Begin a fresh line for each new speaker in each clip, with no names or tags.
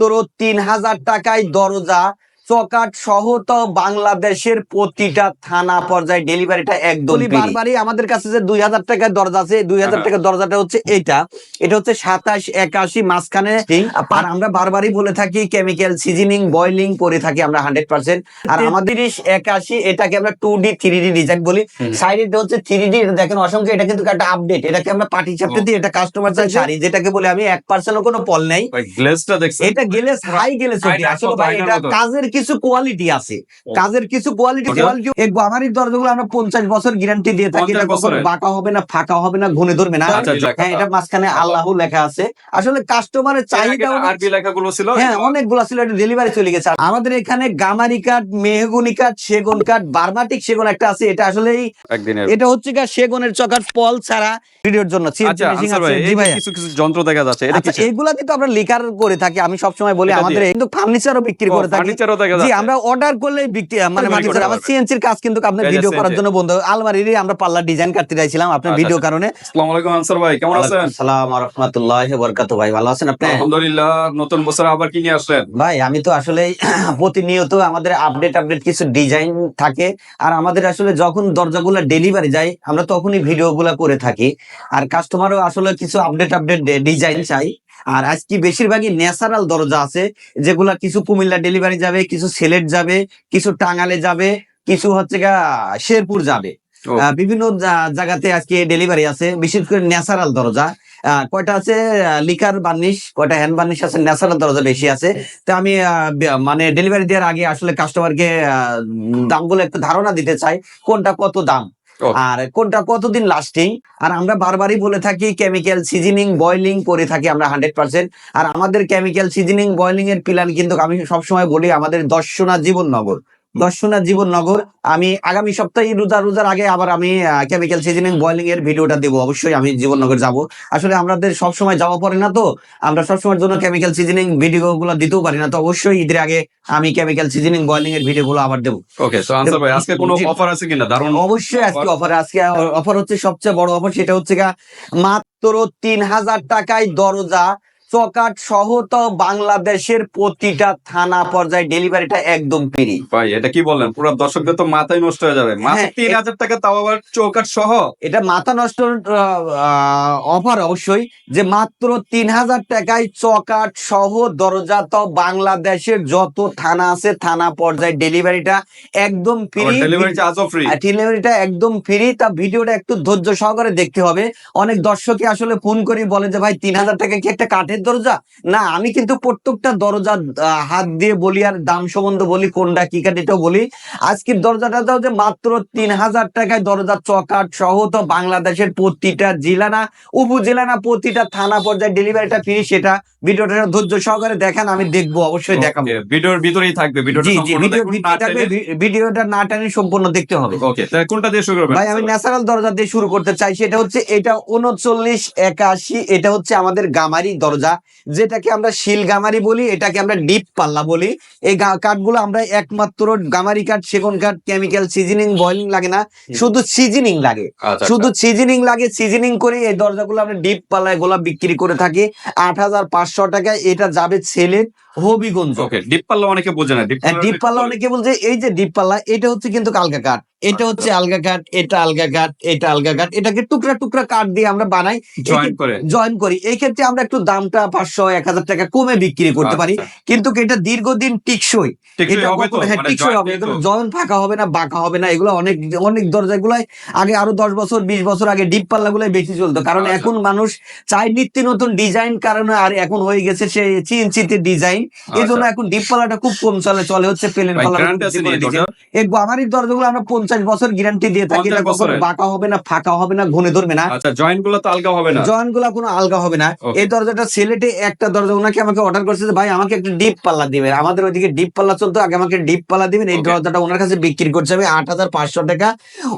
মাত্র তিন হাজার টাকায় দরজা চকাট সহ তো বাংলাদেশের প্রতিটা থানা পর্যায়ে ডেলিভারিটা একদম বারবারই আমাদের কাছে যে দুই হাজার টাকার দরজা আছে দুই হাজার
হ্যাঁ।
টাকার দরজাটা হচ্ছে এইটা। এটা হচ্ছে সাতাশ একাশি মাঝখানে। আর আমরা বারবারই বলে থাকি কেমিক্যাল সিজনিং বয়লিং করে থাকি আমরা হান্ড্রেড পার্সেন্ট আর আমাদের একাশি এটাকে আমরা two D three D design বলি। সাইডে হচ্ছে থ্রি ডি দেখেন অসংখ্য এটা কিন্তু একটা আপডেট এটাকে আমরা পার্টি চাপতে দিই এটা কাস্টমার চাই শাড়ি যেটাকে বলে আমি এক পার্সেন্টও কোনো পল নেই। এটা গেলে হাই গেলে
Height
আসলে ভাই এটা? কাজের কিছু কোয়ালিটি আছে। কাজের কিছু কোয়ালিটি. কোয়ালিটি এই আমারই দরজাগুলো আমরা পঞ্চাশ বছর গ্যারান্টি দিয়ে থাকি এটা কখনো বাঁকা হবে না ফাঁকা হবে না ঘুনে ধরবে না।
আচ্ছা,
হ্যাঁ এটা মাঝখানে আল্লাহ লেখা আছে। আসলে কাস্টমারের চাহিদা
আরবি লেখাগুলো ছিল?
হ্যাঁ অনেকগুলো ছিল এটা ডেলিভারি চলে গেছে। আমাদের এখানে গামারি কাঠ মেহগুনি কাঠ সেগুন কাঠ বার্মাটিক সেগুন একটা আছে এটা আসলে এটা হচ্ছে সেগুনের চকার পল ছাড়া ভিডিওর জন্য।
আচ্ছা। কিছু কিছু যন্ত্র দেখা যাচ্ছে
আচ্ছা কিন্তু আমরা লিকার করে থাকি। আমি সবসময় বলি আমাদের? কিন্তু ফার্নিচারও বিক্রি করে থাকি। জি আমরা অর্ডার করলে বিক্রি মানে আমার কাজ কিন্তু আপনার ভিডিও করার জন্য বন্ধ। আলমারিরই আমরা পাল্লা ডিজাইন কাটতে চাইছিলাম আপনার
আচ্ছা,
ভিডিও
আচ্ছা।
কারণে।
আসসালামু আলাইকুম আনসার ভাই কেমন আছেন?
সালাম রহমতুল্লাহ বরকাত ভাই ভালো আছেন আপনি?
আলহামদুলিল্লাহ নতুন বছর আবার কি নিয়ে আসলেন?
ভাই আমি তো আসলে প্রতিনিয়ত আমাদের আপডেট আপডেট কিছু ডিজাইন থাকে। আর আমাদের আসলে যখন দরজাগুলো ডেলিভারি যায় আমরা তখনই ভিডিওগুলো করে থাকি। আর কাস্টমারও আসলে কিছু আপডেট আপডেট ডিজাইন চাই। আর আজকে বেশিরভাগই ন্যাচারাল দরজা আছে যেগুলা কিছু কুমিল্লা ডেলিভারি যাবে কিছু সিলেট যাবে কিছু টাঙ্গালে যাবে কিছু হচ্ছে গা শেরপুর যাবে। বিভিন্ন জায়গাতে আজকে ডেলিভারি আছে বিশেষ করে ন্যাচারাল দরজা। আহ, কয়টা আছে? লিকার বার্নিশ কয়টা হ্যান্ড বার্নিশ আছে ন্যাচারাল দরজা বেশি আছে। তো আমি মানে ডেলিভারি দেওয়ার আগে আসলে কাস্টমারকে দামগুলো একটু ধারণা দিতে চাই কোনটা কত দাম। আর কোনটা কতদিন লাস্টিং আর আমরা বারবারই বলে থাকি কেমিক্যাল সিজনিং বয়লিং করে থাকি আমরা হান্ড্রেড পার্সেন্ট আর আমাদের কেমিক্যাল সিজনিং বয়লিং এর প্ল্যান কিন্তু আমি সবসময় বলি, আমাদের দর্শনা জীবননগর দর্শনা জীবন নগর। আমি আগামী সপ্তাহে রোজা রোজার আগে আবার আমি কেমিক্যাল সিজনিং বয়লিং এর ভিডিওটা দেবো। অবশ্যই আমি জীবননগর যাব। আসলে আমাদের সবসময় যাওয়া পড়ে না তো। আমরা সবসময়ের জন্য কেমিক্যাল সিজনিং ভিডিও গুলো দিতেও পারি না। তো অবশ্যই ঈদের আগে আমি কেমিক্যাল সিজনিং বয়লিং এর ভিডিও গুলো আবার দেবো।
ওকে তো আনসার ভাই আজকে কোনো অফার আছে কিনা?
অবশ্যই আজকে অফার আজকে অফার হচ্ছে সবচেয়ে বড় অফার সেটা হচ্ছে মাত্র তিন হাজার টাকায় দরজা চকাট সহ তো বাংলাদেশের প্রতিটা থানা পর্যায়ে ডেলিভারিটা একদম ফ্রি।
ভাই এটা কি বললেন পুরো দর্শকদের তো মাথায় নষ্ট হয়ে যাবে। মাত্র
হ্যাঁ,
তিন হাজার টাকা তাও আবার চৌকাট সহ?
এটা মাথা নষ্ট অফার অবশ্যই যে মাত্র তিন হাজার টাকায় চকাট সহ দরজা তো বাংলাদেশের যত থানা আছে থানা পর্যায়ে ডেলিভারিটা একদম ফ্রি।
ডেলিভারি চার্জও ফ্রি
ডেলিভারিটা একদম ফ্রি। তা ভিডিওটা একটু ধৈর্য সহকারে দেখতে হবে। অনেক দর্শকই আসলে ফোন করে বলে যে ভাই তিন হাজার টাকা কি একটা কাঠের দরজা? না আমি কিন্তু প্রত্যেকটা দরজা হাত দিয়ে বলি আর দাম সম্বন্ধে বলি কোনটা কি কাঠ এটাও বলি। আজকের দরজাটা দাও যে মাত্র তিন হাজার টাকায় দরজা চকাট সহ তো বাংলাদেশের প্রতিটা জেলা না উপজেলা না প্রতিটা থানা পর্যায়ে ডেলিভারিটা ফ্রি সেটা ভিডিওটা ধৈর্য সহকারে দেখান আমি দেখব অবশ্যই দেখাবো।
ভিডিওর ভিতরেই থাকবে ভিডিওটা না
ভিডিওটা না টানে সম্পূর্ণ দেখতে হবে।
ওকে কোনটা দিয়ে শুরু করবেন?
ভাই আমি ন্যাচারাল দরজা দিয়ে শুরু করতে চাই সেটা হচ্ছে এটা উনচল্লিশ একাশি এটা হচ্ছে আমাদের গামারি দরজা। যেটাকে আমরা শিল গামারি বলি এটাকে আমরা ডিপ পাল্লা বলি। এই কাঠগুলো আমরা একমাত্র গামারি কাঠ সেগুন কাঠ কেমিক্যাল সিজনিং বয়লিং লাগে না। শুধু সিজনিং লাগে।
আচ্ছা
শুধু সিজনিং লাগে সিজনিং করে এই দরজাগুলো আমরা ডিপ পাল্লায় গোলা বিক্রি করে থাকি। আট হাজার পাঁচশো টাকায় এটা যাবে ছেলের হবিগঞ্জ।
ওকে পাল্লা অনেকে বোঝে না। ডিপ
হ্যাঁ, পাল্লা অনেকে বলছে এই যে ডিপ পাল্লা এটা হচ্ছে কিন্তু আলগা কাঠ। এটা হচ্ছে আলগা কাঠ এটা আলগা কাঠ এটা আলগা কাঠ। এটাকে টুকরা টুকরা কাঠ দিয়ে আমরা বানাই।
জয়েন করে।
জয়েন করি। এই ক্ষেত্রে আমরা একটু দামটা পাঁচশো এক হাজার টাকা কমে বিক্রি করতে পারি।
আচ্ছা,
কিন্তু এটা দীর্ঘদিন টিকসই?
টিকসই হবে তো?
কখনো- হ্যাঁ,
মানে?
জয়েন ফাঁকা হবে না বাঁকা হবে না এগুলো অনেক অনেক দরজাগুলাই আগে আরও দশ বছর বিশ বছর আগে ডিপ বেশি চলতো। কারণ
আচ্ছা।
এখন মানুষ চাই নিত্য নতুন ডিজাইন কারণে আর এখন হয়ে গেছে সে চিনচিতে ডিজাইন। এই জন্য এখন ডিপ পাল্লাটা খুব কম চলে চলে হচ্ছে প্লেন পাল্লা
এই
আমারই দরজাগুলো আমরা পঞ্চাশ বছর গ্যারান্টি দিয়ে থাকি এটা কখনো বাঁকা হবে না ফাঁকা হবে না ঘুনে ধরবে না।
আচ্ছা জয়েন্টগুলো তো আলগা হবে না?
জয়েন্টগুলা কোনো আলগা হবে না। এই দরজাটা সিলেটে একটা দরজা ওনাকে আমাকে অর্ডার করছে যে ভাই আমাকে একটু ডিপ পাল্লা দিবেন। আমাদের ওইদিকে ডিপ পাল্লা চলতো আগে আমাকে ডিপ পাল্লা দিবেন। এই দরজাটা ওনার কাছে বিক্রি করছে আমি আট হাজার পাঁচশো টাকা।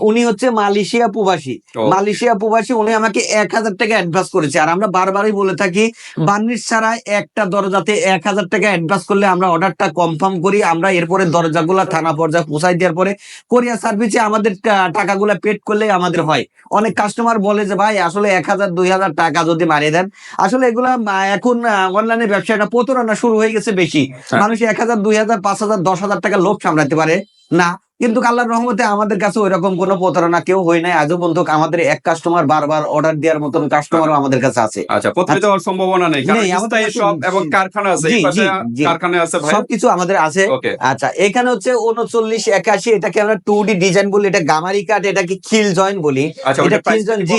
উনি হচ্ছে মালয়েশিয়া প্রবাসী। মালয়েশিয়া প্রবাসী উনি আমাকে এক হাজার টাকা অ্যাডভান্স করেছে। আর আমরা বারবারই বলে থাকি বার্নিশ ছাড়া একটা দরজাতে এক হাজার টাকা অ্যাডভান্স করলে আমরা অর্ডারটা কনফার্ম করি। আমরা এরপরে দরজাগুলা থানা পর্যায়ে পৌঁছাই দেওয়ার পরে কোরিয়া সার্ভিসে আমাদের টাকাগুলা পেড করলে আমাদের হয়। অনেক কাস্টমার বলে যে ভাই আসলে এক হাজার দুই হাজার টাকা যদি মারিয়ে দেন। আসলে এগুলা এখন অনলাইনে ব্যবসাটা প্রতারণা শুরু হয়ে গেছে বেশি
হ্যাঁ।
মানুষ এক হাজার দুই হাজার পাঁচ হাজার দশ হাজার টাকা লোভ সামলাতে পারে না কিন্তু আল্লাহর রহমতে আমাদের কাছে ওই রকম কোনো প্রতারণা কেউ হয় নাই। আজও পর্যন্ত আমাদের এক কাস্টমার বারবার অর্ডার দেওয়ার মতন কাস্টমারও আমাদের কাছে আছে।
আচ্ছা প্রতারিত হওয়ার সম্ভাবনা নেই।
আমাদের
স্থায়ী এবং কারখানা আছে
জি,
এই পাশে
জি, জি।
কারখানা আছে ভাই।
সবকিছু আমাদের আছে। আচ্ছা এখানে হচ্ছে উনচল্লিশ একাশি এটাকে আমরা টু ডি ডিজাইন বলি এটা গামারি কাট এটাকে খিল জয়েন্ট বলি।
আচ্ছা
এটা
ওটা
খিল জয়েন্ট জি।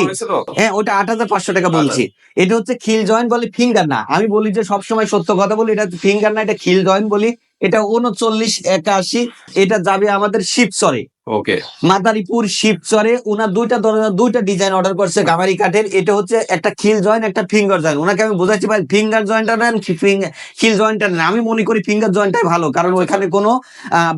হ্যাঁ ওটা আট হাজার পাঁচশো টাকা বলছি। এটা হচ্ছে খিল জয়েন্ট বলে ফিঙ্গার না। আমি বলি যে সবসময় সত্য কথা বলি এটা ফিঙ্গার না এটা খিল জয়েন্ট বলি। এটা উনচল্লিশ একাশি এটা যাবে আমাদের শিবচরে।
ওকে
মাদারীপুর শিবচরে ওনার দুইটা ধরনের দুইটা ডিজাইন অর্ডার করছে গামারি কাঠের। এটা হচ্ছে একটা খিল জয়েন্ট একটা ফিঙ্গার জয়েন্ট ওনাকে আমি বোঝাচ্ছি ভাই ফিঙ্গার জয়েন্টটা নেন খিল জয়েন্টটা নেন? আমি মনে করি ফিঙ্গার জয়েন্টটাই ভালো কারণ ওইখানে কোনো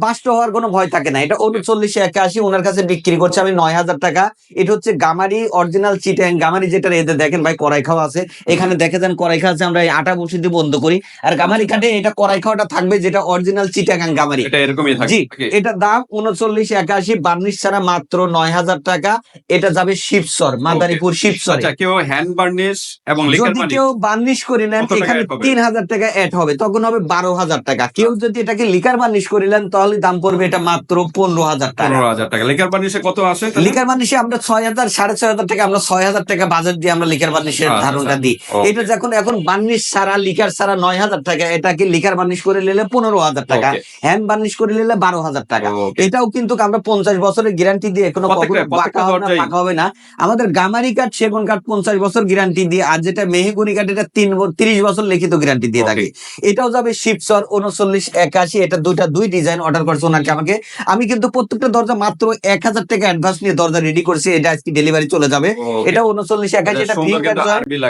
বাষ্ট হওয়ার কোনো ভয় থাকে না। এটা উনচল্লিশে একাশি ওনার কাছে বিক্রি করছে আমি নয় হাজার টাকা। এটা হচ্ছে গামারি অরিজিনাল চিটেন গামারি যেটা এতে দেখেন ভাই কড়াই খাওয়া আছে। এখানে দেখে যান কড়াই খাওয়া আছে আমরা এই আটা বসে দিয়ে বন্ধ করি। আর গামারি কাঠে এটা কড়াই খাওয়াটা থাকবে যেটা অরিজিনাল চিটাগাং গামারি।
এটা এরকমই থাকে
জি এটা দাম উনচল্লিশ একাশি বার্নিশ ছাড়া মাত্র নয় হাজার টাকা। এটা যাবে শিবসর মাদারীপুর শিবসর।
আচ্ছা কেউ হ্যান্ড বার্নিশ এবং
যদি কেউ বার্নিশ করে নেন এখানে তিন হাজার টাকা অ্যাড হবে তখন হবে বারো হাজার টাকা। কেউ যদি এটাকে লিকার বার্নিশ করিলেন তাহলে দাম পড়বে এটা মাত্র পনেরো হাজার টাকা।
পনেরো হাজার টাকা। লিকার বার্নিশে কত আসে
লিকার বার্নিশে আমরা ছয় হাজার সাড়ে ছয় হাজার টাকা আমরা ছয় হাজার টাকা বাজার দিয়ে আমরা লিকার বার্নিশের
আচ্ছা,
ধারণটা
আচ্ছা।
দিই এটা যখন এখন বার্নিশ ছাড়া লিকার ছাড়া নয় হাজার টাকা এটাকে লিকার বার্নিশ করে নিলে পনেরো হাজার টাকা। হ্যান্ড বার্নিশ করে নিলে বারো হাজার টাকা। এটাও কিন্তু আমরা পঞ্চাশ বছরের গ্যারান্টি দিয়ে কোনো বাঁকা হবে না পাকা হবে না। আমাদের গামারি কাঠ সেগুন কাঠ পঞ্চাশ বছর গ্যারান্টি দিয়ে আর যেটা মেহেগুনি কাঠ এটা তিন তিরিশ বছর লিখিত গ্যারান্টি দিয়ে থাকে। এটাও যাবে শিবসর উনচল্লিশ একাশি এটা দুইটা দুই ডিজাইন অর্ডার করছে ওনাকে আমাকে। আমি কিন্তু প্রত্যেকটা দরজা মাত্র এক হাজার টাকা অ্যাডভান্স নিয়ে দরজা রেডি করছি এটা আজকে ডেলিভারি চলে যাবে। এটা উনচল্লিশ একাশি
এটা।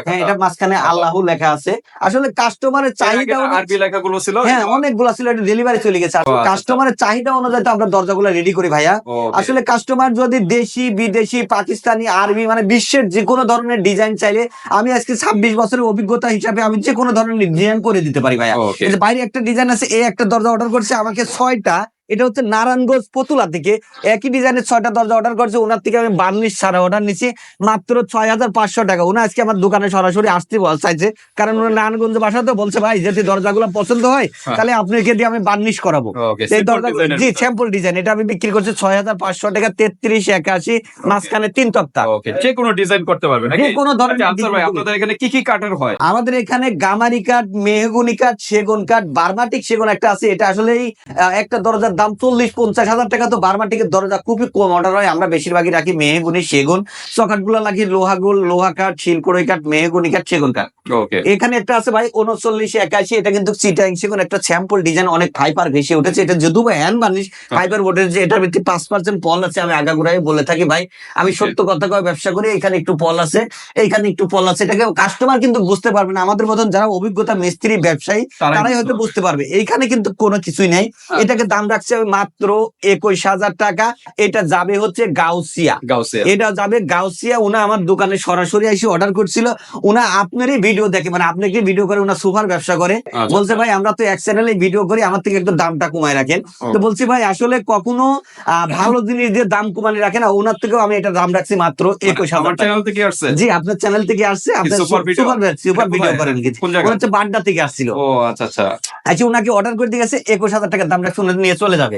হ্যাঁ এটা মাঝখানে আল্লাহ লেখা আছে। আসলে কাস্টমারের চাহিদা
আরবি লেখাগুলো ছিল?
হ্যাঁ অনেকগুলো ছিল এটা ডেলিভারি চলে গেছে।
আচ্ছা,
কাস্টমারের চাহিদা অনুযায়ী তো আমরা দরজাগুলো রেডি করি ভাইয়া। আসলে কাস্টমার যদি দেশি বিদেশি পাকিস্তানি আর্মি মানে বিশ্বের যে কোনো ধরনের ডিজাইন চাইলে আমি আজকে ছাব্বিশ বছরের অভিজ্ঞতা হিসাবে আমি যে কোনো ধরনের ডিজাইন করে দিতে পারি ভাইয়া। বাইরে একটা ডিজাইন আছে এই একটা দরজা অর্ডার করছে আমাকে ছয়টা এটা হচ্ছে নারায়ণগঞ্জ পতুলা থেকে একই ডিজাইনের ছয়টা দরজা অর্ডার করছে। ওনার থেকে আমি বার্নিশ ছাড়া অর্ডার নিচ্ছি মাত্র ছয় হাজার পাঁচশো টাকা। উনি আজকে আমার দোকানে সরাসরি আসতে চাইছে। কারণ ওনার নারায়ণগঞ্জ বাসা তো বলছে ভাই যদি দরজাগুলো পছন্দ হয়
হ্যাঁ।
তাহলে আপনাকে দিয়ে আমি বার্নিশ করাবো। এই দরজা জি স্যাম্পল ডিজাইন এটা আমি বিক্রি করছি ছয় হাজার পাঁচশো টাকা তেত্রিশ একাশি মাঝখানে তিন তক্তা।
Okay, যে কোনো ডিজাইন করতে পারবে
যে কোনো ধরনের
আচ্ছা, আপনাদের এখানে কি কি কাঠের হয়?
আমাদের এখানে গামারি কাঠ মেহগুনি কাঠ সেগুন কাঠ বার্মাটিক সেগুন একটা আছে। এটা আসলেই একটা দরজার দাম চল্লিশ পঞ্চাশ হাজার টাকা তো বার্মাটিকের দরজা খুবই কম। অর্ডার হয় আমরা বেশিরভাগই রাখি মেহগুনি সেগুন চকাটগুলো রাখি লোহা গোল লোহা কাঠ শিলকড়ই কাঠ মেহগুনি কাঠ সেগুন কাঠ। এখানে একটা আছে ভাই উনচল্লিশ একাশি এটা কিন্তু চিটাং সেগুন একটা স্যাম্পল ডিজাইন অনেক ফাইবার ভেসে উঠেছে। এটা যদিও হ্যান্ড বার্নিশ ফাইবার বোর্ডের যে এটার ভিত্তি পাঁচ পার্সেন্ট পল আছে আমি আগাগোড়াই বলে থাকি ভাই। আমি সত্য কথা কয় ব্যবসা করি এখানে একটু পল আছে এইখানে একটু পল আছে। এটাকে কাস্টমার কিন্তু বুঝতে পারবে না। আমাদের মতন যারা অভিজ্ঞতা মিস্ত্রি ব্যবসায়ী
তারাই
হয়তো
বুঝতে
পারবে। এইখানে কিন্তু কোনো কিছুই নেই।
হ্যাঁ।
এটাকে দাম রাখছে আমি মাত্র একুশ হাজার টাকা। এটা যাবে হচ্ছে গাউসিয়া।
গাউসে
এটা যাবে গাউসিয়া। উনা আমার দোকানে সরাসরি এসে অর্ডার করছিল। উনা আপনারই ভিডিও দেখে মানে আপনাকে ভিডিও করে উনা সুপার ব্যবসা করে?
আচ্ছা।
বলছে ভাই আমরা তো এক চ্যানেলে ভিডিও করি আমার থেকে একটু দামটা কমায় রাখেন। তো বলছি ভাই আসলে কখনো ভালো জিনিস দিয়ে দাম কমানি রাখে না। ওনার থেকেও আমি এটা দাম রাখছি মাত্র একুশ হাজার টাকা
থেকে আসছে?
জি আপনার চ্যানেল থেকে আসছে। আপনার
সুপার ভিডিও?
করেন কিছু
কোন জায়গায়?
হচ্ছে বাড্ডা থেকে আসছিল।
ও আচ্ছা আচ্ছা।
আচ্ছা ওনাকে অর্ডার করে দিয়ে গেছে একুশ হাজার টাকার দাম রাখছে ওনার নিয়ে চলে যাবে।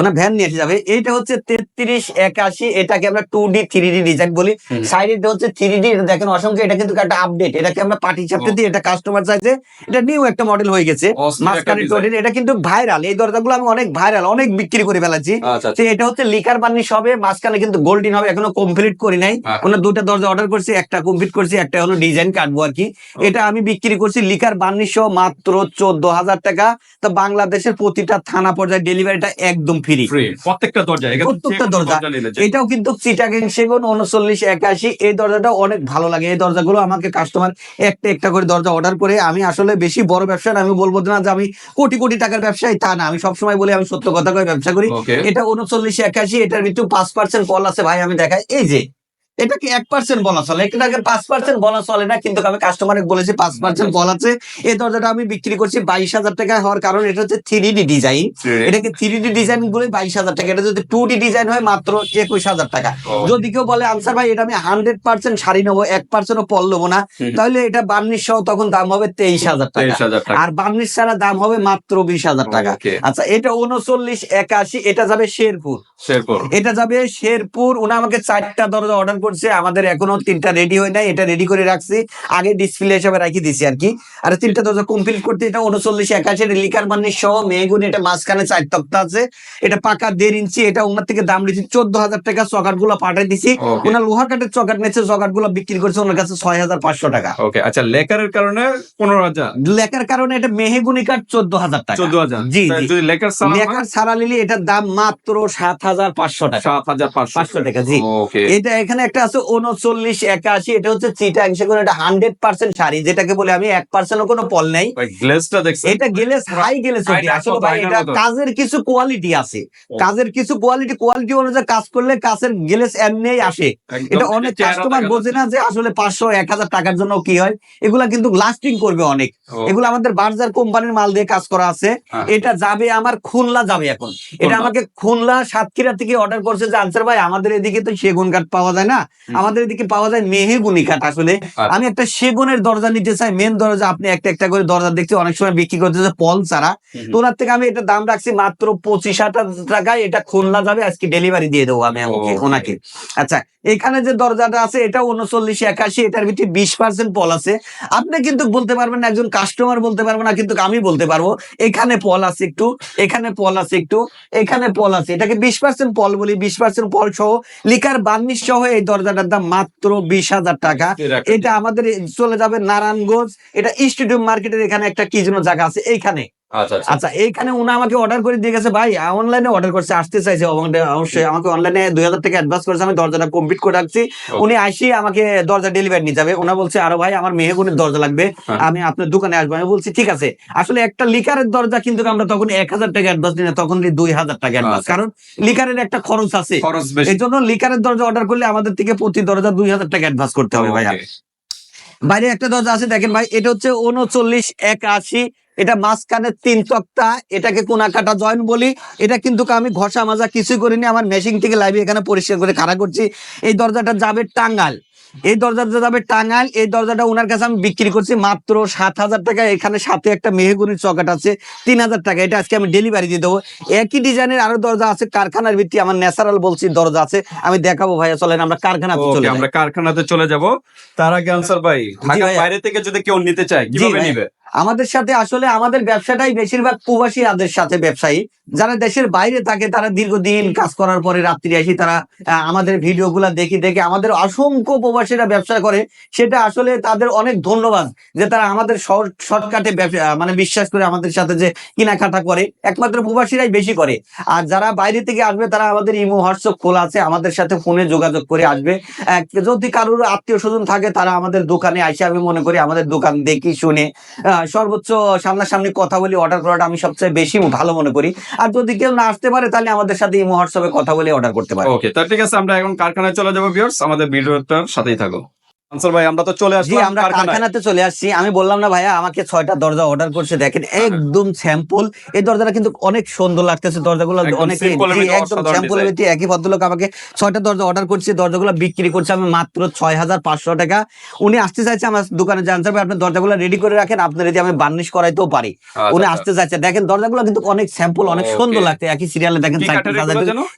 ওনার ভ্যান নিয়ে এসে যাবে। এইটা হচ্ছে তেত্রিশ একাশি এটাকে আমরা two D three D design বলি। সাইডে হচ্ছে থ্রি ডি এটা দেখেন অসংখ্য এটা কিন্তু একটা আপডেট এটাকে আমরা পার্টি চাপতে দিই এটা কাস্টমার চাইছে এটা নিউ একটা মডেল হয়ে গেছে। মাঝখানে টোটেল এটা কিন্তু ভাইরাল এই দরজাগুলো আমি অনেক ভাইরাল অনেক বিক্রি করে ফেলাচ্ছি
আচ্ছা
তো এটা হচ্ছে লিকার বার্নিশ হবে মাঝখানে কিন্তু গোল্ডিন হবে এখনও কমপ্লিট করি নাই।
হ্যাঁ।
ওনার দুটা দরজা অর্ডার করছি একটা কমপ্লিট করছি একটা হলো ডিজাইন কাটবো আর কি। এটা আমি বিক্রি করছি লিকার বার্নিশ সহ মাত্র চোদ্দ হাজার টাকা। তো বাংলাদেশের প্রতিটা থানা পর্যায়ে ডেলিভারিটা একদম ফ্রি
প্রত্যেকটা দরজা
প্রত্যেকটা দরজা। এটাও কিন্তু চিটাগিং সেগুন উনচল্লিশ একাশি। এই দরজাটা অনেক ভালো লাগে। এই দরজাগুলো আমাকে কাস্টমার একটা একটা করে দরজা অর্ডার করে। আমি আসলে বেশি বড় ব্যবসা আমি বলব না যে আমি কোটি কোটি টাকার ব্যবসায় তা না। আমি সবসময় বলি আমি সত্য কথা করে ব্যবসা করি। এটা উনচল্লিশ একাশি এটার ভিতরে পাঁচ পার্সেন্ট কল আছে। ভাই আমি দেখাই। এই যে এটাকে এক পার্সেন্ট বলা চলে? এটাকে পাঁচ পার্সেন্ট বলা চলে না কিন্তু আমি কাস্টমারকে বলেছি পাঁচ পার্সেন্ট বলা আছে। এই দরজাটা আমি বিক্রি করছি বাইশ হাজার টাকা হওয়ার কারণ এটা হচ্ছে থ্রি ডি ডিজাইন এটাকে থ্রি ডি ডিজাইন বলে বাইশ হাজার টাকা। এটা যদি টু ডি ডিজাইন হয় মাত্র একুশ হাজার টাকা। যদি কেউ বলে আনসার ভাই এটা আমি হান্ড্রেড পার্সেন্ট শাড়ি নেব এক পার্সেন্টও পল নেব না। তাহলে এটা বার্নিশ সহ তখন দাম হবে তেইশ হাজার টাকা।
তেইশ হাজার টাকা।
আর বার্নিশ ছাড়া দাম হবে মাত্র বিশ হাজার টাকা। আচ্ছা এটা উনচল্লিশ একাশি এটা যাবে শেরপুর।
শেরপুর।
এটা যাবে শেরপুর। উনি আমাকে চারটা দরজা অর্ডার করছে আমাদের এখনও তিনটা রেডি হয় নাই এটা রেডি করে রাখছি। আগে ডিসপ্লে হিসাবে রাখি দিছি আর কি। আর তিনটা দরজা কমপ্লিট করতে এটা উনচল্লিশ একাশি লিকার বান্নিশ সহ মেহগুন এটা মাঝখানে চার তক্তা আছে। এটা পাকা দেড় ইঞ্চি এটা ওনার থেকে দাম নিচ্ছি চোদ্দ হাজার টাকা চকাটগুলো পাঠাই দিছি। ওনার লোহা কাঠের চকাট নিচ্ছে চকাটগুলো বিক্রি করছে ওনার কাছে ছয় হাজার পাঁচশো টাকা।
ওকে আচ্ছা লেকারের কারণে পনেরো হাজার?
লেখার কারণে এটা মেহেগুনি কাঠ চোদ্দ হাজার টাকা।
চোদ্দ হাজার?
জি,
যদি লেকার
লেখার সারা নিলে এটার দাম মাত্র সাত হাজার পাঁচশো টাকা।
সাত হাজার পাঁচশো
টাকা। জি। এটা এখানে একটা আছে উনচল্লিশ একাশি এটা হচ্ছে চিটাং সেগুলো এটা হান্ড্রেড পার্সেন্ট শাড়ি যেটাকে বলে আমি এক পার্সেন্টও কোনো পল নাই। এটা গেলে হাই গেলে আসলে ভাই এটা কাজের কিছু কোয়ালিটি আছে। কাজের কিছু কোয়ালিটি কোয়ালিটি অনুযায়ী কাজ করলে কাজের গেলেস এমনিই আসে। এটা অনেক কাস্টমার বোঝে না যে আসলে পাঁচশো এক হাজার টাকার জন্য কি হয়। এগুলা কিন্তু লাস্টিং করবে অনেক। এগুলো আমাদের বার্জার কোম্পানির মাল দিয়ে কাজ করা আছে।
হ্যাঁ।
এটা যাবে আমার খুলনা যাবে এখন। এটা আমাকে খুলনা সাতক্ষীরা থেকে অর্ডার করছে যে আনসার ভাই আমাদের এদিকে তো সেগুন কাঠ পাওয়া যায় না। আমাদের এদিকে পাওয়া যায় মেহেগুনি কাঠ আসলে।
আচ্ছা।
আমি একটা সেগুনের দরজা নিতে চাই মেন দরজা আপনি একটা একটা করে দরজা দেখছি অনেক সময় বিক্রি করতেছে পল ছাড়া। তো ওনার থেকে আমি এটা দাম রাখছি মাত্র পঁচিশ হাজার টাকায় এটা খুলনা যাবে আজকে ডেলিভারি দিয়ে দেবো আমি
Okay.
ওনাকে। আচ্ছা এখানে যে দরজাটা আছে এটা উনচল্লিশ একাশি এটার ভিতরে বিশ পার্সেন্ট পল আছে। আপনি কিন্তু বলতে পারবেন না একজন কাস্টমার বলতে পারব না কিন্তু আমি বলতে পারব এখানে পল আছে একটু এখানে পল আছে একটু এখানে পল আছে। এটাকে বিশ পার্সেন্ট পল বলি বিশ পার্সেন্ট পল সহ লিকার বার্নিশ সহ এই দরজাটার দাম মাত্র বিশ হাজার টাকা। এটা আমাদের চলে যাবে নারায়ণগঞ্জ। এটা স্টেডিয়াম মার্কেটের এখানে একটা কি জন্য জায়গা আছে এইখানে।
আচ্ছা আচ্ছা।
আচ্ছা এইখানে উনি আমাকে অর্ডার করে দিয়ে গেছে ভাই অনলাইনে অর্ডার করছে আসতে চাইছে অবশ্যই- আমাকে অনলাইনে দুই হাজার টাকা অ্যাডভান্স করেছে আমি দরজাটা কমপ্লিট করে রাখছি। উনি আসি আমাকে দরজা ডেলিভারি নিয়ে যাবে। ওনা বলছে আরও ভাই আমার মেহগুনের দরজা লাগবে
হ্যাঁ।
আমি আপনার দোকানে আসব। আমি বলছি ঠিক আছে। আসলে একটা লিকারের দরজা কিন্তু আমরা তখন এক হাজার টাকা অ্যাডভান্স নিই না, তখন নিই দুই হাজার টাকা অ্যাডভান্স
আচ্ছা।
কারণ লিকারের একটা খরচ আছে। এই জন্য লিকারের দরজা অর্ডার করলে আমাদের থেকে প্রতি দরজা দুই হাজার টাকা অ্যাডভান্স করতে হবে ভাইয়া। বাইরে একটা দরজা আছে দেখেন ভাই এটা হচ্ছে উনচল্লিশ একাশি এটা মাঝখানে তিন তক্তা এটাকে কোনা কাটা জয়েন বলি। এটা কিন্তু আমি ঘষা মাজা কিছুই করিনি আমার মেশিন থেকে লাইভে এখানে পরিষ্কার করে খাড়া করছি। এই দরজাটা যাবে টাঙ্গাল এই দরজাটা যাবে টাঙ্গাইল এই দরজাটা ওনার কাছে আমি বিক্রি করছি মাত্র সাত হাজার টাকা। এখানে সাথে একটা মেহগুনির চকাট আছে তিন হাজার টাকা। এটা আজকে আমি ডেলিভারি দিয়ে দেবো। একই ডিজাইনের আরও দরজা আছে কারখানার ভিত্তি আমার ন্যাচারাল বলছি দরজা আছে। আমি দেখাবো ভাইয়া চলেন আমরা কারখানাতে চলে যাই।
আমরা কারখানাতে চলে যাব। তার আগে আনসার ভাই ঢাকার বাইরে থেকে যদি কেউ নিতে চায় কীভাবে। নিবে?
আমাদের সাথে আসলে আমাদের ব্যবসাটাই বেশিরভাগ প্রবাসী আদের সাথে ব্যবসায়ী। যারা দেশের বাইরে থাকে, তারা দীর্ঘদিন কাজ করার পরে রাত্রি আসি তারা আমাদের ভিডিও গুলা দেখি দেখে আমাদের অসংখ্য প্রবাসীরা ব্যবসা করে। সেটা আসলে তাদের অনেক ধন্যবাদ যে তারা আমাদের শর্টকাটে মানে বিশ্বাস করে আমাদের সাথে যে কেনাকাটা করে। একমাত্র প্রবাসীরাই বেশি করে। আর যারা বাইরে থেকে আসবে, তারা আমাদের ইমো, হোয়াটসঅ্যাপ খোলা আছে। আমাদের সাথে ফোনে যোগাযোগ করে আসবে। যদি কারোর আত্মীয় স্বজন থাকে, তারা আমাদের দোকানে আসে আমি মনে করি আমাদের দোকান দেখি, শুনে। সর্বোচ্চ সামনাসামনি কথা বলি অর্ডার করাটা আমি সবচেয়ে বেশি ভালো মনে করি। আর যদি কেউ না আসতে পারে, তাহলে আমাদের সাথে এই হোয়াটসঅ্যাপে কথা বলে অর্ডার করতে পারে।
ওকে তার ঠিক আছে, আমরা এখন কারখানায় চলে যাব ভিউয়ার্স আমাদের ভিডিওটার সাথেই থাকো। আনসার ভাই আমরা তো চলে
জি আমরা কারখানাতে চলে আসছি। আমি বললাম না ভাইয়া আমাকে ছয়টা দরজা অর্ডার করছে। দেখেন একদম স্যাম্পল এই দরজাটা কিন্তু অনেক সুন্দর লাগতেছে। দরজাগুলো অনেক
simple এর ভিতরে
একদম স্যাম্পলের ভিতরে একই ভদ্রলোক আমাকে ছয়টা দরজা অর্ডার করছে। দরজাগুলো বিক্রি করছে আমি মাত্র ছয় হাজার পাঁচশো টাকা। উনি আসতে চাইছে আমার দোকানে। জানতে হবে আপনি দরজাগুলো রেডি করে রাখেন আপনার যদি আমি বার্নিশ করাইতেও পারি।
আচ্ছা,
উনি
আচ্ছা।
আসতে চাইছে। দেখেন দরজাগুলো কিন্তু অনেক স্যাম্পল অনেক সুন্দর লাগছে। একই সিরিয়ালে দেখেন।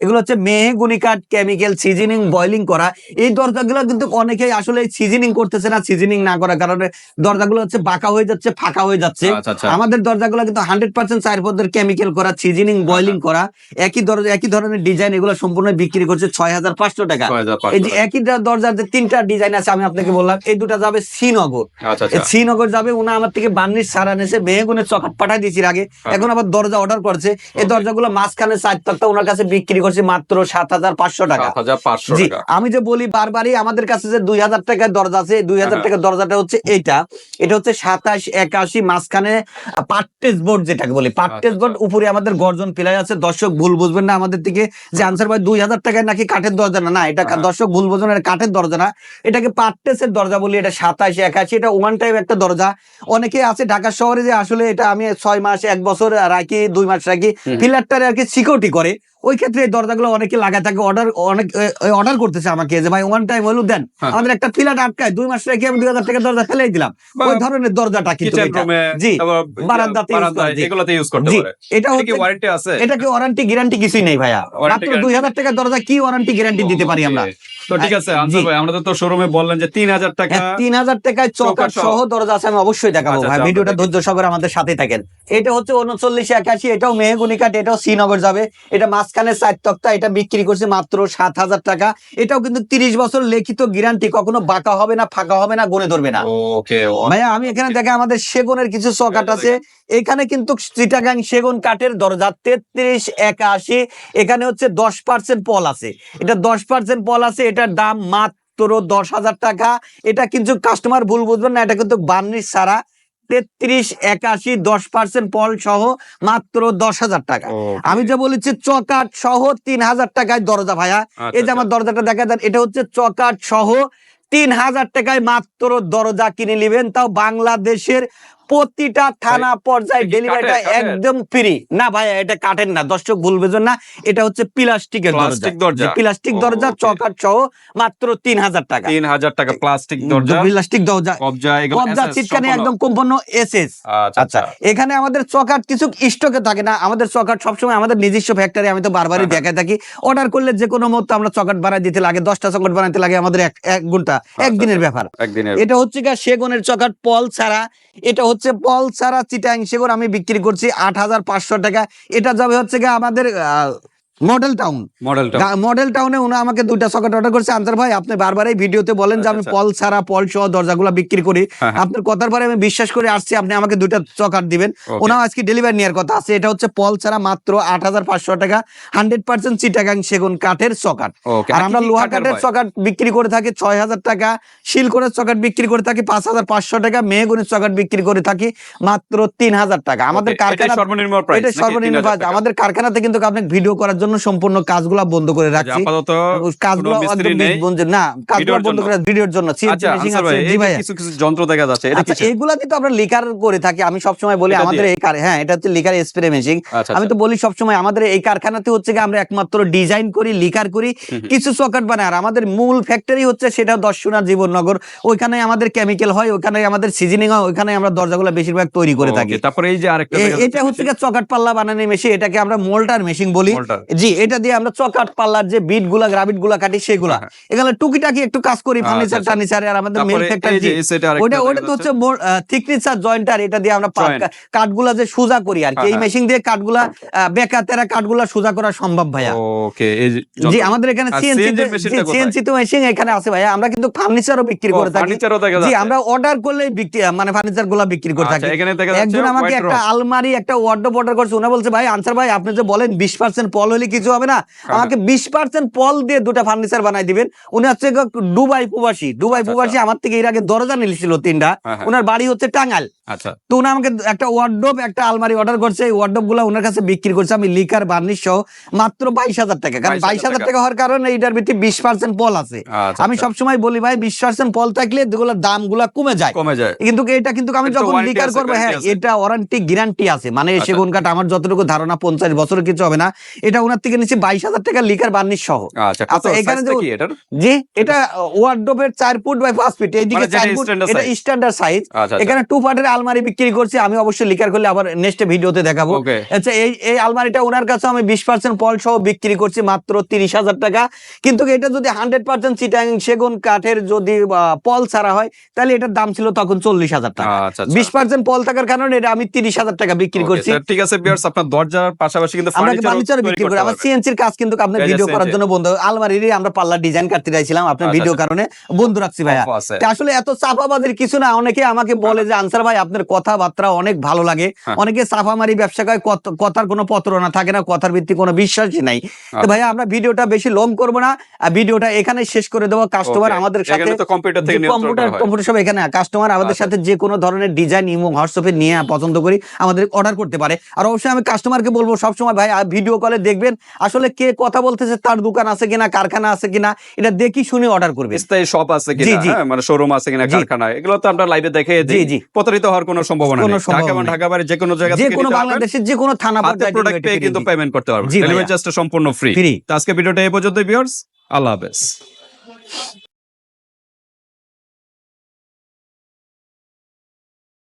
এগুলো
হচ্ছে মেহগুনি কাঠ কেমিক্যাল সিজনিং বয়লিং করা। এই দরজাগুলো কিন্তু অনেকেই আসলে সিজনিং করতেছে না সিজনিং না করার কারণে দরজাগুলো হচ্ছে বাঁকা হয়ে যাচ্ছে ফাঁকা হয়ে যাচ্ছে।
আচ্ছা আচ্ছা।
আমাদের দরজাগুলো কিন্তু হান্ড্রেড পার্সেন্ট চার পদের কেমিক্যাল করা সিজনিং বয়লিং করা। একই দরজা একই ধরনের ডিজাইন এগুলো সম্পূর্ণ বিক্রি করছে ছয় হাজার পাঁচশো টাকা। এই যে একই দরজার যে তিনটা ডিজাইন আছে আমি আপনাকে বললাম এই দুটা যাবে শ্রীনগর।
আচ্ছা আচ্ছা।
শ্রীনগর যাবে উনি আমার থেকে বান্নির সারা নেছে মেহগুনের চকাট পাঠাই দিয়েছি আগে। এখন আবার দরজা অর্ডার করছে। এই. দরজাগুলো মাঝখানে চার তক্তা ওনার কাছে বিক্রি করছে মাত্র সাত হাজার পাঁচশো জি
টাকা।
আমি যে বলি বারবারই আমাদের কাছে যে দুই হাজার টাকা দরজা আছে দুই হাজার। টাকার দরজাটা হচ্ছে এইটা। এটা হচ্ছে সাতাশ একাশি মাঝখানে পাট্টেস বোর্ড যেটাকে বলি। পাট্টেস
আচ্ছা,
বোর্ড উপরে আমাদের গর্জন পিলাই আছে। দর্শক ভুল বুঝবেন না আমাদের থেকে যে আনসার ভাই দুই হাজার টাকায় নাকি কাঠের দরজা না না এটা
হ্যাঁ।
দর্শক ভুল বুঝবেন এটা কাঠের দরজা না। এটাকে পাট্টেসের দরজা বলি এটা সাতাশ একাশি এটা ওয়ান টাইম একটা দরজা। অনেকে আছে ঢাকা শহরে যে আসলে এটা আমি ছয় মাস এক বছর রাখি দুই মাস রাখি। পিলারটারে আর কি সিকিউরিটি করে। ওই ক্ষেত্রে এই দরজাগুলো অনেকে লাগায় থাকে অর্ডার অনেক অর্ডার করতেছে আমাকে যে ভাই ওয়ান টাইম হলো দেন।
হ্যাঁ।
আমাদের একটা পিলার আটকায় দুই মাস রেখে আমি দুই হাজার টাকা দরজা ফেলেই দিলাম। ওই ধরনের দরজাটা কিন্তু এটা। জি বারান্দাতে জি।
এগুলোতে ইউজ করতে পারে।
এটা
এটা কি ওয়ারেন্টি আছে?
ওয়ারেন্টি গ্যারান্টি কিছুই নেই ভাইয়া। মাত্র দুই হাজার টাকা দরজা কি ওয়ারেন্টি গ্যারান্টি দিতে পারি আমরা?
তো ঠিক আছে আনসার ভাই আমরা তো শোরুমে বললেন যে তিন হাজার টাকা
হ্যাঁ, তিন হাজার টাকায় চৌকাট
সহ।
সহ দরজা আছে আমি অবশ্যই দেখাবো
আচ্ছা,
ভাই।
আচ্ছা,
ভিডিওটা ধৈর্য সহকারে আমাদের সাথে থাকেন। এটা হচ্ছে উনচল্লিশ একাশি এটাও মেহগুনি কাঠ এটাও শ্রীনগর যাবে। এটা মাঝখানে চার তক্তা এটা বিক্রি করছে মাত্র সাত হাজার টাকা। এটাও কিন্তু তিরিশ বছর লিখিত গ্যারান্টি কখনো বাঁকা হবে না ফাঁকা হবে না গনে ধরবে না। ভাইয়া আমি এখানে দেখে আমাদের সেগুনের কিছু চকাট আছে। এখানে কিন্তু চিটাগাং সেগুন কাঠের দরজা তেত্রিশ একাশি এখানে হচ্ছে দশ পার্সেন্ট পল আছে। এটা দশ পার্সেন্ট পল আছে এটার দাম মাত্র দশ হাজার টাকা। এটা কিন্তু কাস্টমার ভুল বুঝবেন না এটা কিন্তু বার্নিশ ছাড়া। তেত্রিশ একাশি দশ পার্সেন্ট পল সহ মাত্র দশ হাজার টাকা। আমি যে বলেছি চকাট সহ তিন হাজার টাকায় দরজা ভাইয়া। এই যে আমার দরজাটা দেখা যান এটা হচ্ছে চকাট সহ তিন হাজার টাকায় মাত্র দরজা কিনে নেবেন। তাও বাংলাদেশের প্রতিটা থানা পর্যায়ে ডেলিভারিটা? একদম ফ্রি না ভাই এটা কাটেন না দর্শক ভুল না এটা হচ্ছে প্লাস্টিকের দরজা।
প্লাস্টিক দরজা
চকাট সহ মাত্র তিন হাজার টাকা।
তিন হাজার টাকা প্লাস্টিক দরজা।
প্লাস্টিক দরজা
কবজা
চিটকানি একদম সম্পূর্ণ এসএস
আচ্ছা
আচ্ছা। এখানে আমাদের চকাট কিছু স্টকে থাকে না আমাদের চকাট সবসময় আমাদের নিজস্ব ফ্যাক্টরি আমি তো বারবারই
হ্যাঁ,
দেখাই থাকি। অর্ডার করলে যে কোনো মুহূর্তে আমরা চকাট বানাই দিতে লাগে দশটা চকাট বানাইতে লাগে আমাদের এক এক ঘণ্টা একদিনের ব্যাপার। এটা হচ্ছে সেগুনের চকাট পল ছাড়া এটা হচ্ছে পল ছাড়া চিটাং সেগুন আমি বিক্রি করছি আট হাজার পাঁচশো টাকা। এটা যাবে হচ্ছে গিয়ে আমাদের মডেল টাউন।
মডেলটা
মডেল টাউনে উনি আমাকে দুইটা সকেট অর্ডার করছে। আনসার ভাই আপনি বারবার এই ভিডিওতে বলেন যে আমি
আচ্ছা,
পল ছাড়া পল সহ দরজাগুলো বিক্রি করি।
হ্যাঁ, হ্যাঁ।
আপনার কথার পরে আমি বিশ্বাস করে আসছি আপনি আমাকে দুইটা চকাট দিবেন. ওনাও আজকে ডেলিভারি নেওয়ার কথা আছে। এটা হচ্ছে পল ছাড়া মাত্র আট হাজার পাঁচশো টাকা হান্ড্রেড পার্সেন্ট চিটাগাং সেগুন কাঠের চকাট আর আমরা লোহা কাঠের চকাট বিক্রি করে থাকি ছয় হাজার টাকা শিলকরের চকাট বিক্রি করে থাকি পাঁচ হাজার পাঁচশো টাকা মেহগুনির চকাট বিক্রি করে থাকি মাত্র তিন হাজার টাকা। আমাদের কারখানা
সর্বনিম্ন
আমাদের কারখানাতে কিন্তু আপনি ভিডিও করার জন্য সম্পূর্ণ কাজগুলা বন্ধ করে রাখছি।
আপাতত
কাজগুলো। বন্ধ না কাজগুলো বন্ধ করে ভিডিওর জন্য।
আচ্ছা যে। কিছু কিছু যন্ত্র দেখা যাচ্ছে
আচ্ছা দিয়ে তো আমরা লিকার করে থাকি। আমি সবসময় বলি আমাদের এই কার হ্যাঁ এটা হচ্ছে লিকার স্প্রে মেশিন
আচ্ছা
আমি তো বলি সবসময় আমাদের এই কারখানাতে হচ্ছে কি আমরা একমাত্র ডিজাইন করি লিকার করি। কিছু সকেট বানাই। আর আমাদের মূল ফ্যাক্টরি হচ্ছে সেটা দর্শনা জীবননগর। ওইখানে আমাদের কেমিক্যাল হয় ওইখানে আমাদের সিজনিং হয় ওইখানে আমরা দরজাগুলো বেশিরভাগ তৈরি করে থাকি।
তারপরে এই যে আরেকটা
এটা হচ্ছে চকাট পাল্লা বানানো মেশিন এটাকে আমরা মোল্টার মেশিন বলি। জি এটা দিয়ে আমরা চকাট পাল্লার যে বিটগুলা গ্রাভিটগুলা কাটি সেগুলা
হ্যাঁ,
এখানে টুকিটাকি একটু কাজ করি ফার্নিচার। টার্নিচারে আর আমাদের ফ্যাক্টর
সেটে আরেকটা
ওটা ওটা তো। হচ্ছে থিকনেস আর জয়েন্টার এটা দিয়ে আমরা পাত-
Joint।
কাঠগুলা যে সোজা করি আর কি
হ্যাঁ,
এই
হ্যাঁ।
মেশিন দিয়ে কাঠগুলা বেকা তেরা কাঠগুলা সোজা করা সম্ভব ভাইয়া
ওকে এই যে
জি আমাদের এখানে সিএনসি? সিএনসি তো মেশিন এখানে আছে ভাইয়া আমরা কিন্তু ফার্নিচারও বিক্রি করে থাকি জি আমরা অর্ডার করলেই বিক্রি মানে ফার্নিচারগুলা বিক্রি করে
আচ্ছা,
থাকি একজন আমাকে একটা আলমারি একটা ওয়ার্ডরোব অর্ডার করছে উনি বলছে ভাই আনসার ভাই আপনি যে বলেন বিশ পার্সেন্ট পল হলে কিছু হবে না
হ্যাঁ।
আমাকে বিশ পার্সেন্ট পল দিয়ে দুটা ফার্নিচার বানাই দিবেন। উনি হচ্ছে ডুবাই দুবাই প্রবাসী। দুবাই
আচ্ছা,
প্রবাসী আমার থেকে এর আগে দরজা নিয়েছিল তিনটা।
হ্যাঁ, হ্যাঁ।
ওনার বাড়ি হচ্ছে টাঙ্গাল
আচ্ছা।
তো উনি আমাকে একটা ওয়ার্ডরোব একটা আলমারি অর্ডার করছে। এই ওয়ার্ডরোবগুলো ওনার কাছে বিক্রি করছে। আমি লিকার বার্নিশ সহ মাত্র বাইশ হাজার টাকা। কারণ বাইশ হাজার
টাকা।
হওয়ার কারণে এইটার ভিত্তি বিশ পার্সেন্ট পল আছে।
আচ্ছা,
আমি
আচ্ছা।
সবসময় বলি ভাই বিশ পার্সেন্ট পল থাকলে দামগুলা কমে যায়।
কমে যায়।
কিন্তু এটা কিন্তু আমি যখন লিকার করব হ্যাঁ এটা ওয়ারেন্টি গ্যারান্টি আছে। মানে
আচ্ছা।
সেগুন কাঠ আমার যতটুকু ধারণা পঞ্চাশ বছর কিছু হবে না। এটা ওনার থেকে নিচ্ছে বাইশ হাজার টাকা লিকার বার্নিশ সহ।
আচ্ছা
আচ্ছা, এখানে যে- এটা ওয়ার্ডরোবের চার ফুট বাই পাঁচ ফিট এইদিকে
মানে
চার ফুট এটা স্ট্যান্ডার্ড সাইজ
আচ্ছা আচ্ছা।
এখানে টু পার্টের আলমারি বিক্রি করছি আমি অবশ্যই লিকার করলে আবার নেক্সট ভিডিওতে দেখাবো। আচ্ছা এই এই আলমারিটা ওনার কাছে আমি বিশ পার্সেন্ট পল সহ বিক্রি করছি মাত্র তিরিশ হাজার টাকা। কিন্তু এটা যদি হান্ড্রেড পার্সেন্ট চিটাং সেগুন কাঠের যদি পল ছাড়া হয় তাহলে এটার দাম ছিল তখন চল্লিশ হাজার টাকা।
আচ্ছা আচ্ছা।
বিশ পার্সেন্ট পল থাকার কারণে এটা আমি তিরিশ হাজার টাকা বিক্রি করছি।
ঠিক আছে বিয়ার্স আপনার দরজার পাশাপাশি কিন্তু
আমরা
ফার্নিচার
বিক্রি করি। আমার সিএনসির কাজ কিন্তু আপনার ভিডিও করার জন্য বন্ধ। আলমারিরই আমরা পাল্লা ডিজাইন কাটতে চাইছিলাম আপনার ভিডিও
আচ্ছা।
কারণে। বন্ধ রাখছি ভাইয়া। আসলে এত চাপাবাদের কিছু না অনেকে আমাকে বলে যে আনসার ভাই আপনার কথাবার্তা অনেক ভালো লাগে
হ্যাঁ।
অনেকে সাফামারি ব্যবসা করে কথার কোনো পত্রনা থাকে না কথার ভিত্তি কোনো বিশ্বাসই নাই তো
আচ্ছা।
ভাইয়া আমরা ভিডিওটা বেশি লং করব না ভিডিওটা এখানে শেষ করে দেবো কাস্টমার আমাদের সাথে
কম্পিউটার থেকে
কম্পিউটার কম্পিউটার সব এখানে কাস্টমার আমাদের
আচ্ছা।
সাথে যে কোনো ধরনের ডিজাইন এবং হোয়াটসঅ্যাপে নিয়ে পছন্দ করি আমাদের অর্ডার করতে পারে আর অবশ্যই আমি কাস্টমারকে বলব সবসময় ভাই ভিডিও কলে দেখবেন আসলে কে কথা বলতেছে তার দোকান আছে কিনা কারখানা আছে কিনা এটা দেখি শুনে অর্ডার করবে
স্থায়ী শপ আছে
জি,
কিনা
জি।
হ্যাঁ, মানে শোরুম আছে কিনা। কারখানা এগুলো তো আমরা লাইভে দেখে
জি,
দিই
জি।
প্রতারিত হওয়ার কোনো সম্ভাবনা নেই। ঢাকা এবং ঢাকা বাইরে যে কোনো জায়গা
যে কোনো বাংলাদেশের যে কোনো থানা পর্যায়ে
প্রোডাক্ট পেয়ে কিন্তু পেমেন্ট করতে পারবেন। ডেলিভারি চার্জটা সম্পূর্ণ ফ্রি। তো আজকে ভিডিওটা এই পর্যন্ত ভিউয়ার্স আল্লাহ হাফেজ।